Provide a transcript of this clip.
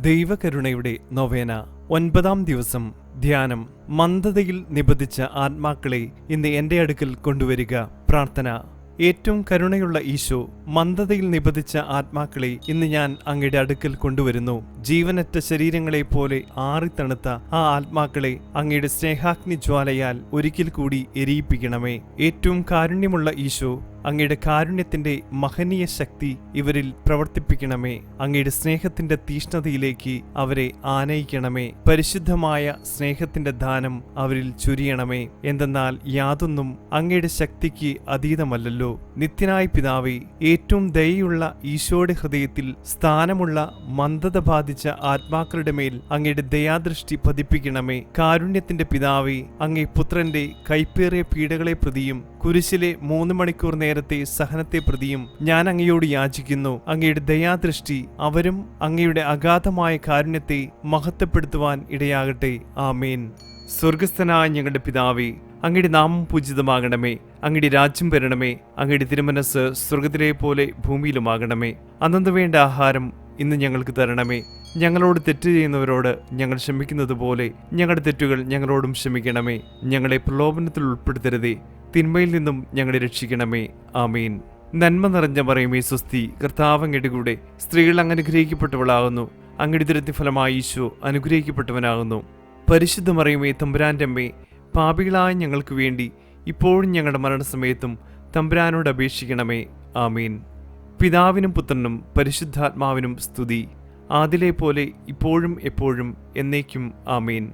ദൈവകരുണയുടെ നൊവേന ഒൻപതാം ദിവസം ധ്യാനം മന്ദതയിൽ നിബന്ധിച്ച ആത്മാക്കളെ ഇന്ന് എന്റെ അടുക്കൽ കൊണ്ടുവരിക. പ്രാർത്ഥന. ഏറ്റവും കരുണയുള്ള ഈശോ മന്ദതയിൽ നിബന്ധിച്ച ആത്മാക്കളെ ഇന്ന് ഞാൻ അങ്ങയുടെ അടുക്കൽ കൊണ്ടുവരുന്നു. ജീവനറ്റ ശരീരങ്ങളെ പോലെ ആറിത്തണുത്ത ആ ആത്മാക്കളെ അങ്ങയുടെ സ്നേഹാഗ്നി ജ്വാലയാൽ ഒരിക്കൽ കൂടി എരിയിപ്പിക്കണമേ. ഏറ്റവും കാരുണ്യമുള്ള ഈശോ അങ്ങയുടെ കാരുണ്യത്തിന്റെ മഹനീയ ശക്തി ഇവരിൽ പ്രവർത്തിപ്പിക്കണമേ. അങ്ങയുടെ സ്നേഹത്തിന്റെ തീഷ്ണതയിലേക്ക് അവരെ ആനയിക്കണമേ. പരിശുദ്ധമായ സ്നേഹത്തിന്റെ ദാനം അവരിൽ ചുരിയണമേ. എന്തെന്നാൽ യാതൊന്നും അങ്ങയുടെ ശക്തിക്ക് അതീതമല്ലല്ലോ. നിത്യനായ പിതാവെ ഏറ്റവും ദയുള്ള ഈശോയുടെ ഹൃദയത്തിൽ സ്ഥാനമുള്ള മന്ദത ബാധിച്ച ആത്മാക്കളുടെ മേൽ അങ്ങയുടെ ദയാദൃഷ്ടി പതിപ്പിക്കണമേ. കാരുണ്യത്തിന്റെ പിതാവെ അങ്ങേ പുത്രന്റെ കൈപ്പേറിയ പീഡകളെ പ്രതിയും കുരിശിലെ മൂന്ന് മണിക്കൂർ നേരത്തെ സഹനത്തെ പ്രതിയും ഞാൻ അങ്ങയോട് യാചിക്കുന്നു. അങ്ങയുടെ ദയാദൃഷ്ടി അവരും അങ്ങയുടെ അഗാധമായ കാരുണ്യത്തെ മഹത്വപ്പെടുത്തുവാൻ ഇടയാകട്ടെ. ആമേൻ. സ്വർഗസ്ഥനായ ഞങ്ങളുടെ പിതാവേ അങ്ങയുടെ നാമം പൂജിതമാകണമേ. അങ്ങയുടെ രാജ്യം വരണമേ. അങ്ങയുടെ തിരുമനസ് സ്വർഗത്തിലെ പോലെ ഭൂമിയിലുമാകണമേ. അന്നു വേണ്ട ആഹാരം ഇന്ന് ഞങ്ങൾക്ക് തരണമേ. ഞങ്ങളോട് തെറ്റ് ചെയ്യുന്നവരോട് ഞങ്ങൾ ക്ഷമിക്കുന്നത് പോലെ ഞങ്ങളുടെ തെറ്റുകൾ ഞങ്ങളോടും ക്ഷമിക്കണമേ. ഞങ്ങളെ പ്രലോഭനത്തിൽ ഉൾപ്പെടുത്തരുതേ. തിന്മയിൽ നിന്നും ഞങ്ങളെ രക്ഷിക്കണമേ. ആമീൻ. നന്മ നിറഞ്ഞ പറയുമേ സ്വസ്തി കർത്താവ് അങ്ങയുടെ കൂടെ സ്ത്രീകൾ അങ്ങ് അനുഗ്രഹിക്കപ്പെട്ടവളാകുന്നു. അങ്ങയുടെ ദുരത്തി ഫലമായി ഈശോ അനുഗ്രഹിക്കപ്പെട്ടവനാകുന്നു. പരിശുദ്ധ മറിയുമേ തമ്പുരാന്റെ അമ്മേ പാപികളായ ഞങ്ങൾക്ക് വേണ്ടി ഇപ്പോഴും ഞങ്ങളുടെ മരണസമയത്തും തമ്പുരാനോട് അപേക്ഷിക്കണമേ. ആമീൻ. പിതാവിനും പുത്രനും പരിശുദ്ധാത്മാവിനും സ്തുതി. ആദിലെ പോലെ ഇപ്പോഴും എപ്പോഴും എന്നേക്കും ആമീൻ.